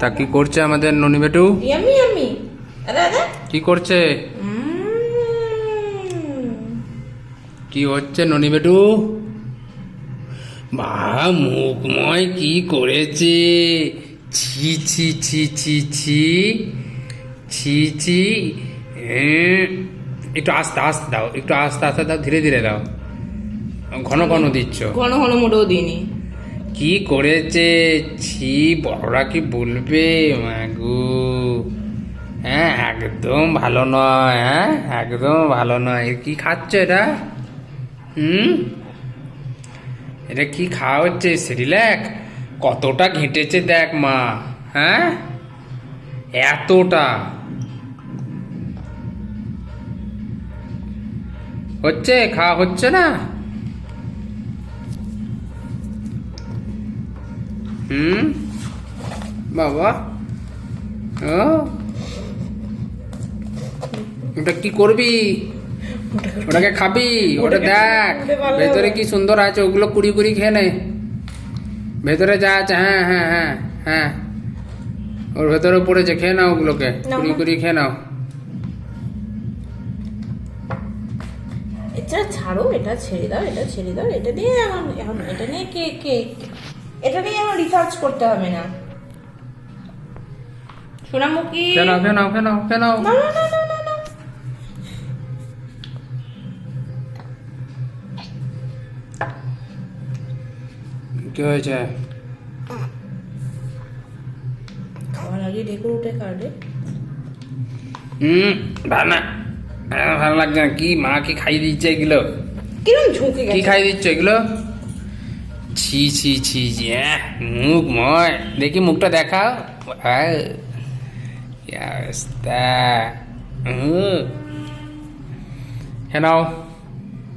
তা কি করছে আমাদের ননি বেটু? কি করছে? উম, কি হচ্ছে ননি বেটু? বা মুখময় কি করেছে? ছি ছি ছি ছি ছি ছি ছি। একটু আস্তে আস্তে দাও একটু আস্তে আস্তে দাও ধীরে ধীরে দাও। ঘন ঘন দিচ্ছ। ঘন ঘন মোটেও দিইনি। কি করেছে? ছি, বড়রা কি বলবে? মাগু। হ্যাঁ একদম ভালো নয় হ্যাঁ একদম ভালো নয়। কি খাচ্ছ এটা? হুম? এটা কি খাওয়া হচ্ছে? সিরিল্যাক কতটা ঘেঁটেছে দেখ মা হ্যাঁ? এতটা। হচ্ছে, খাওয়া হচ্ছে না? হুম? বাবা। ও। ওটা কি করবি? ওটাকে খাবি? ওটা দেখ। ভেতরে কি সুন্দর আছে ওগুলো কুড়ি কুড়ি খেয়ে নে। ভেতরে যা আছে হ্যাঁ হ্যাঁ হ্যাঁ হ্যাঁ। ওর ভেতরে পড়েছে খেয়ে নাও ওগুলোকে। কুড়ি। কুড়ি খেয়ে নাও। এটা ছাড়ো এটা ছেড়ে দাও এটা ছেড়ে দাও এটা দিয়ে এখন এখন এটা নিয়ে কে কে? এটা নিয়ে আমার রিসার্চ করতে হবে না। সোনামুখী না না না না না কি হয়েছে? খাওয়ার আগে ঢেকুর উঠে কাটে হুম ভালো না। ভালো লাগছে না। কি মা কি খাইয়ে দিচ্ছে এগুলো? কিরম ঝুঁকে কি খাই দিচ্ছ এগুলো? ছি ছি ছি ছি আহ, মুখ ময়। দেখি মুখটা দেখাও। আহ, কি অবস্থা? হুম। খেয়ে নাও।